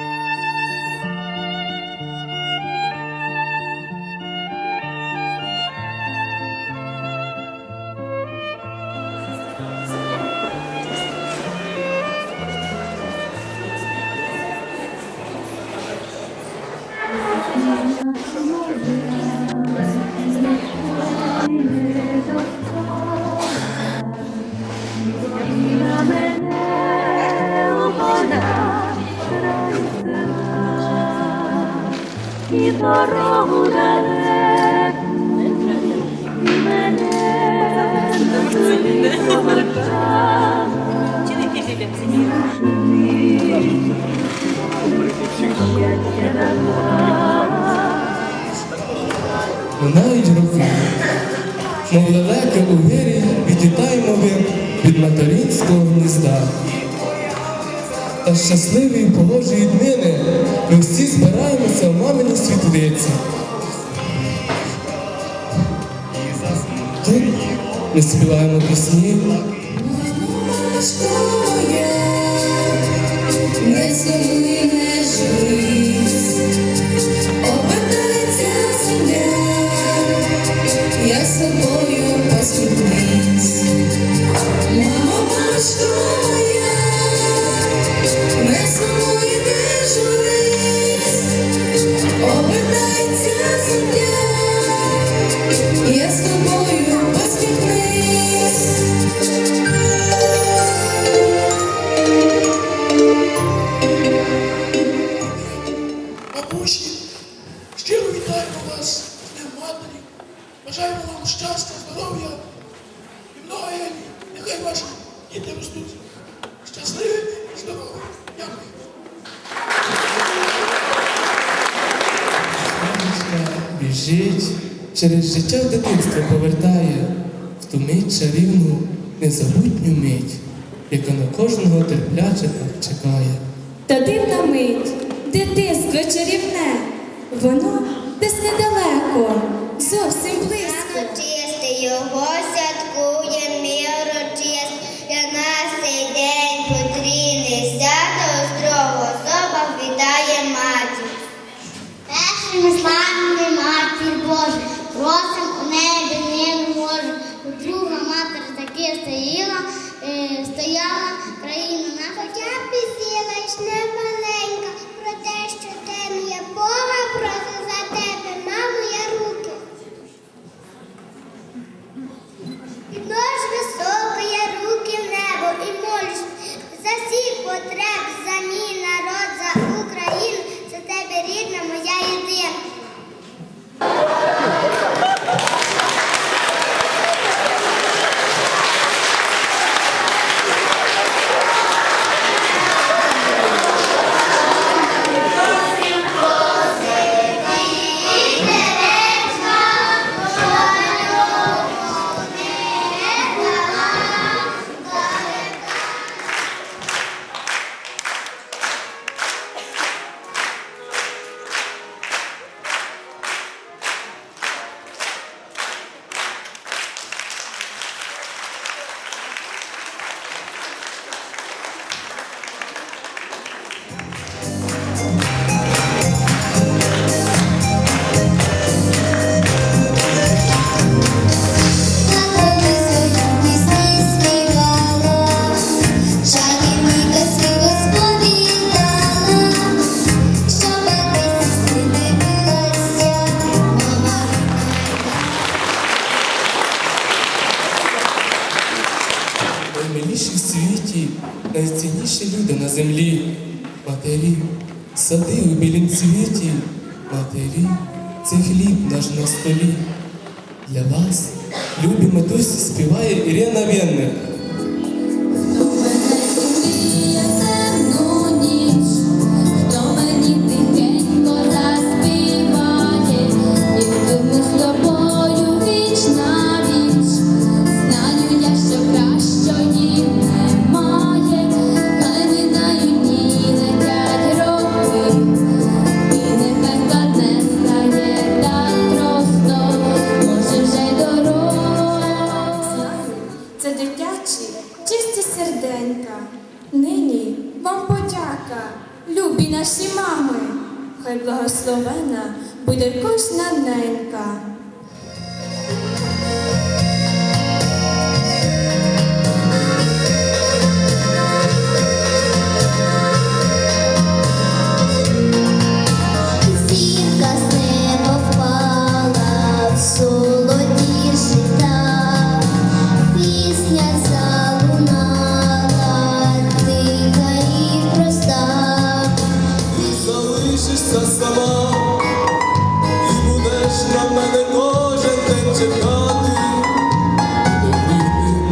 І дорогу далеку мене не повертав. Минають роки, мов далеке у вирі, відлітаємо ми від материнського гнізда. Та щасливі і днини. Ми всі збираємося в мамині світлиці. Тут ми співаємо пісні, Не сумуй, не журись, обертається земля, я з Бажаємо вам щастя, здоров'я і много літ. Нехай ваші діти ростуть щасливими і здоровими. Дякую. Біжить, через життя в дитинство повертає в ту мить чарівну, незабутню мить, яка на кожного терпляче так чекає. Та дивна мить, дитинство чарівне, воно десь недалеко, Seu rosto люди на землі. Матері, сади у білім цвіті, матері, це хліб наш на столі. Для вас, любі матусі, співає Ірина Венник.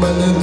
Malın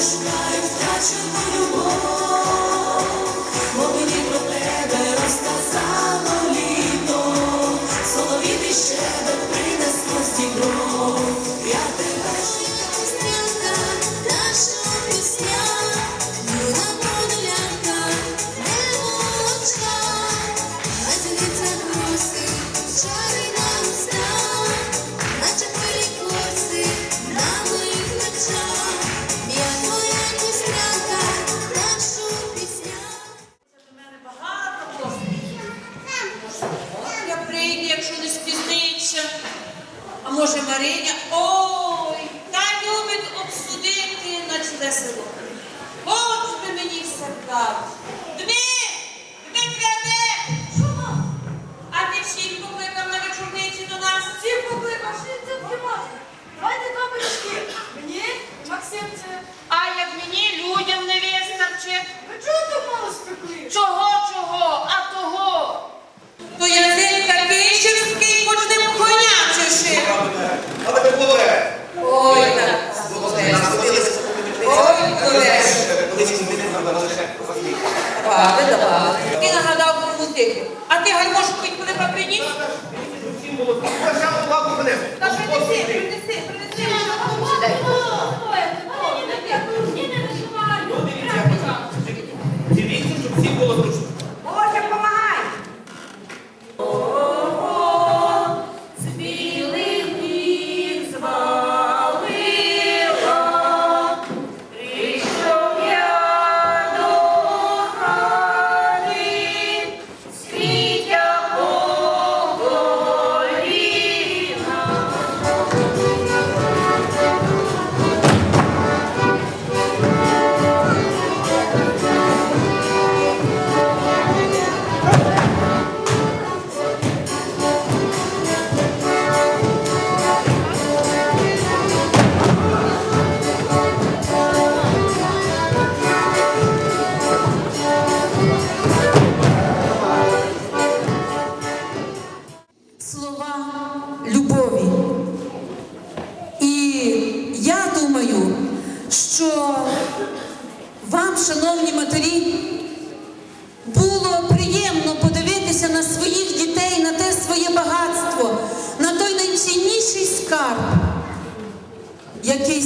шукаю втрачену любов. Та принеси,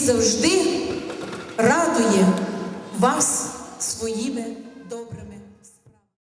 завжди